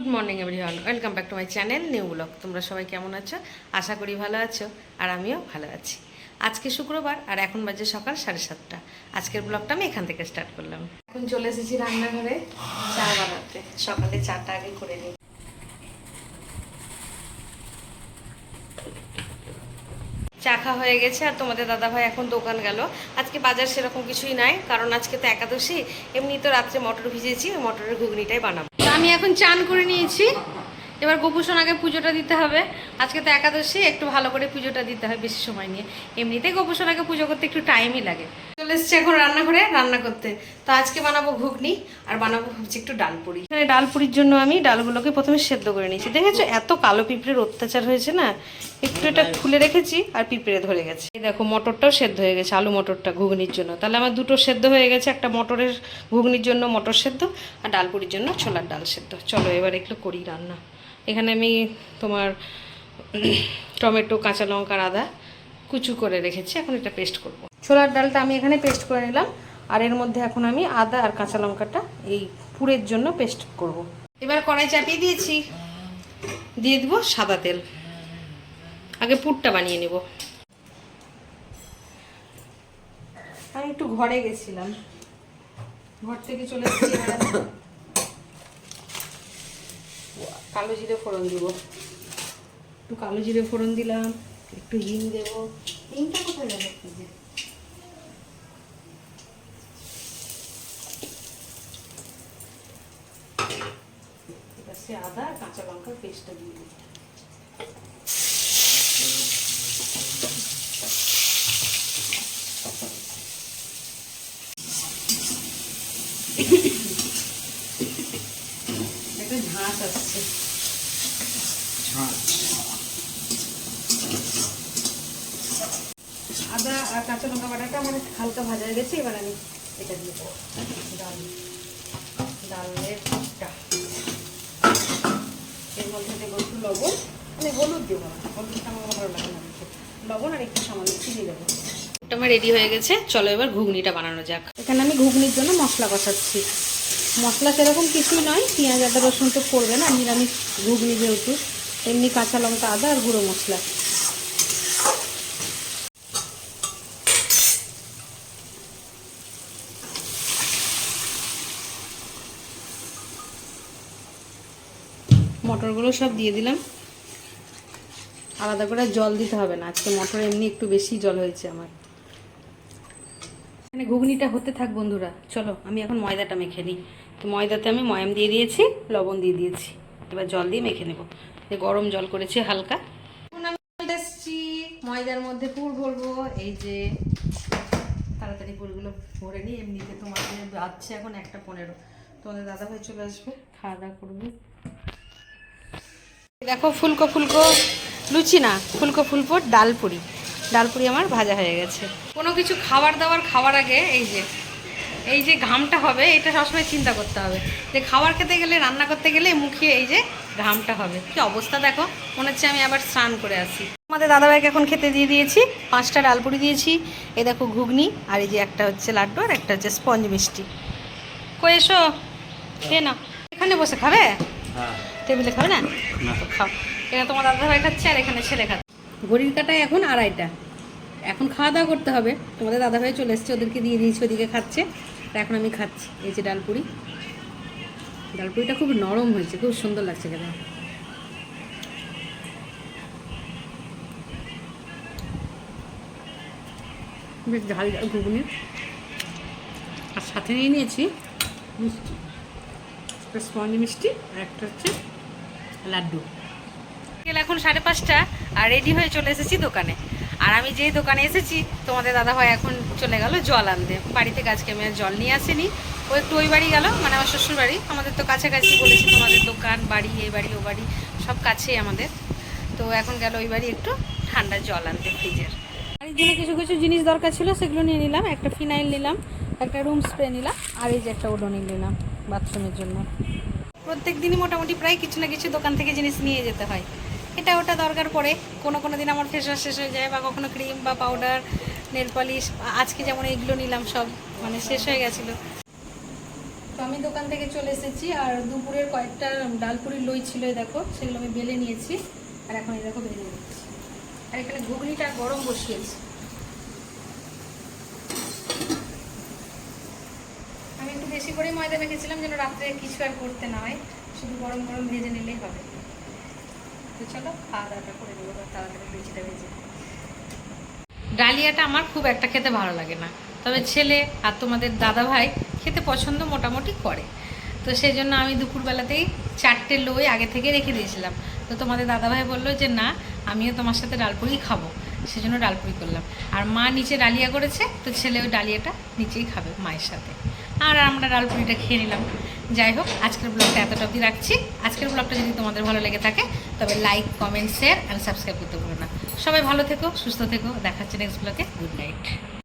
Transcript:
Good morning everyone, welcome back to my channel new blog. তোমরা সবাই কেমন আছো? আশা করি ভালো আছো, আর আমিও ভালো আছি। আজকে শুক্রবার, আর এখন বাজে সকাল সাড়ে সাতটা। আজকের ব্লগটা আমি এখান থেকে স্টার্ট করলাম। এখন চলে এসেছি রান্নাঘরে, চা বানাতে। সকালে চাটা আগে করে নিই। চা খাওয়া হয়ে গেছে, আর তোমাদের দাদা ভাই এখন দোকান গেল। আজকে বাজার সেরকম কিছুই নাই, কারণ আজকে তো একাদশী, এমনি তো রাত্রে মটর ভিজেছি মটরের ঘুগনিটাই বানাবো। এখন চান করে নিয়েছি। এবার গোপু সোনাকে পুজোটা দিতে হবে। আজকে তো একাদশী, একটু ভালো করে পুজোটা দিতে হয় বেশি সময় নিয়ে। এমনিতেই গোপু সোনাকে পুজো করতে একটু টাইমই লাগে। চলে এসছি এখন রান্নাঘরে, রান্না করতে। তো আজকে বানাবো ঘুগনি, আর বানাবো হচ্ছে একটু ডালপুরি এখানে ডালপুরির জন্য আমি ডালগুলোকে প্রথমে সেদ্ধ করে নিয়েছি। দেখেছ এত কালো পিঁপড়ের অত্যাচার হয়েছে না? একটু এটা খুলে রেখেছি আর পিঁপড়ে ধরে গেছে। এই দেখো, মটরটাও সেদ্ধ হয়ে গেছে, আলু মটরটা ঘুগনির জন্য। তাহলে আমার দুটো সেদ্ধ হয়ে গেছে, একটা মটরের ঘুগনির জন্য মটর সেদ্ধ, আর ডালপুরির জন্য ছোলার ডাল সেদ্ধ। চলো এবার একটু করি রান্না। এখানে আমি তোমার টমেটো, কাঁচা লঙ্কা আদা কুচু করে রেখেছি, এখন এটা পেস্ট করব। ছোলার ডালটা আমি এখানে পেস্ট করে নিলাম, আর এর মধ্যে এখন আমি আদা আর কাঁচা লঙ্কাটা এই পুরের জন্য পেস্ট করব। এবার কড়াই চাপিয়ে দিয়েছি। দিয়ে দিব সাদা তেল। আগে পুরটা বানিয়ে নেব। আমি একটু ঘরে গেছিলাম। ঘর থেকে চলে এসেছি কালো জিরে ফোড়ন দিব। একটু কালো জিরে ফোড়ন দিলাম। একটু হিং দেবো। হিংটা কোথায় গেল? যে। আদা কাঁচা লঙ্কার পেস্টটা দিয়ে দিই আদা আর কাঁচা লঙ্কা বাটাটা আমার হালকা ভাজা হয়ে গেছে, এবার আমি এটা দিয়ে দেবো। ডাল। ডালের এর মধ্যে দেবো একটু লবণ মানে হলুদ দেবো হলুদটা আমার ভালো লাগে না লবণ আর একটু সামান্য চিনি দেবো। আমার রেডি হয়ে গেছে, চলো এবার ঘুগনিটা বানানো যাক। এখানে আমি ঘুগনির জন্য মশলা কষাচ্ছি মশলা সেরকম কিছুই নয়, পেঁয়াজ, আদা, রসুন তো পড়বে না, নিরামিষ ঘুগনি যেহেতু। এমনি কাঁচা লঙ্কা, আদা আর গুঁড়ো মশলা। মটরগুলো সব দিয়ে দিলাম। আলাদা করে জল দিতে হবে না, আজকে মটর এমনি একটু বেশি জল হয়েছে আমার। এখানে ঘুগনিটা হতে থাক বন্ধুরা, চলো আমি এখন ময়দাটা মেখে নিই। তো ময়দাতে আমি ময়াম দিয়ে দিয়েছি, লবণ দিয়ে দিয়েছি। এবার জল দিয়ে মেখে নেব। গরম জল করেছি হালকা। এখন ময়দার মধ্যে পুর ভরবো। এই যে তাড়াতাড়ি পুরগুলো ভরে নিই, এমনিতে তোমাদের বাজছে এখন একটা পনেরো। তোমাদের দাদা ভাই চলে আসবে। খাওয়া দাওয়া করবে। দেখো ফুলকো ফুলকো লুচি না, ফুলকো ফুলকো ডালপুরি। ডালপুরি আমার ভাজা হয়ে গেছে। কোনো কিছু খাবার দাবার খাওয়ার আগে এই যে এই যে ঘামটা হবে, এটা সবসময় চিন্তা করতে হবে। যে খাবার খেতে গেলে, রান্না করতে গেলে মুখিয়ে এই যে ঘামটা হবে। কি অবস্থা দেখো, মনে হচ্ছে আমি আবার স্নান করে আসি। আমাদের দাদাভাইকে এখন খেতে দিয়ে দিয়েছি, পাঁচটা ডালপুরি দিয়েছি এই দেখো ঘুগনি, আর এই যে একটা হচ্ছে লাড্ডু, আর একটা হচ্ছে স্পঞ্জ মিষ্টি। কই এসো, খেয়ে না এখানে বসে খাবে? টেবিলে খাবে না? তো খাও। এখানে তোমার দাদা ভাই খাচ্ছে আর এখানে ছেলে খাচ্ছে। ঘড়ির কাটায় এখন আড়াইটা। এখন খাওয়া দাওয়া করতে হবে। তোমাদের দাদা ভাই চলে এসছে ওদেরকে দিয়ে দিয়েছি ওদিকে খাচ্ছে। আর এখন আমি খাচ্ছি। এই যে ডালপুরি। ডালপুরিটা খুব নরম হয়েছে খুব সুন্দর লাগছে খেতে। বেশ ঝাল ঝাল ঘুগনি। আর সাথে নিয়ে নিয়েছি মিষ্টি। একটা স্পঞ্জ মিষ্টি আর একটা হচ্ছে লাড্ডু। এখন সাড়ে পাঁচটা আর রেডি হয়ে চলে এসেছি দোকানে। আর আমি যেই দোকানে এসেছি তোমাদের দাদা ভাই এখন চলে গেল জল আনতে। বাড়িতে আজকে আমি আর জল নিয়ে আসিনি। ও একটু ওই বাড়ি গেল মানে আমার শ্বশুর বাড়ি। আমাদের তো কাছাকাছি বলেছি তোমাদের দোকান বাড়ি এই বাড়ি ও বাড়ি সব কাছেই আমাদের। তো এখন গেল ওই বাড়ি একটু ঠান্ডা জল আনতে ফ্রিজের বাড়ির জন্য কিছু কিছু জিনিস দরকার ছিল সেগুলো নিয়ে নিলাম। একটা ফিনাইল নিলাম একটা রুম স্প্রে নিলাম আর এই যে একটা ওডোনিল নিলাম। বাথরুমের জন্য। প্রত্যেক দিনই মোটামুটি প্রায় কিছু না কিছু দোকান থেকে জিনিস নিয়ে যেতে হয়। এটা ওটা দরকার পড়ে। কোনো কোনো দিন আমার ফেস ওয়াশ শেষ হয়ে যায় বা কখনো ক্রিম বা পাউডার, নেল পলিশ, আজকে যেমন এইগুলো নিলাম সব মানে শেষ হয়ে গেছিল। তো আমি দোকান থেকে চলে এসেছি আর দুপুরের কয়েকটা ডালপুরির লই ছিল দেখো, সেগুলো আমি বেলে নিয়েছি। আর এখন এই দেখো বেলে নিচ্ছি। আর এখানে ঘুগনিটা গরম বসিয়েছি আমি একটু বেশি করে ময়দা মেখেছিলাম যেন রাত্রে কিছু আর করতে না হয়। শুধু গরম গরম ভেজে নিলেই হবে। তো চলো, খাওয়া করে নেব তাড়াতাড়ি লুচিটা ভেজে ডালিয়াটা আমার খুব একটা খেতে ভালো লাগে না। তবে ছেলে আর তোমাদের দাদা ভাই খেতে পছন্দ মোটামুটি করে। তো সেই জন্য আমি দুপুরবেলাতেই চারটে লই আগে থেকে রেখে দিয়েছিলাম। তো তোমাদের দাদাভাই বলল যে, না, আমিও তোমার সাথে ডালপুরি খাব। সেজন্য ডালপুরি করলাম। আর মা নিচে ডালিয়া করেছে, তো ছেলে ওই ডালিয়াটা নিচেই খাবে মায়ের সাথে। আর আমরা ডাল পুরিটা খেয়ে নিলাম। যাই হোক, আজকের ব্লগটা এতটা অবধি রাখছি। আজকের ব্লগটা যদি তোমাদের ভালো লেগে থাকে, তবে like comment share and subscribe করতে ভুলো না। সবাই ভালো থেকো, সুস্থ থেকো। দেখাচ্ছে নেক্সট ব্লগে গুড নাইট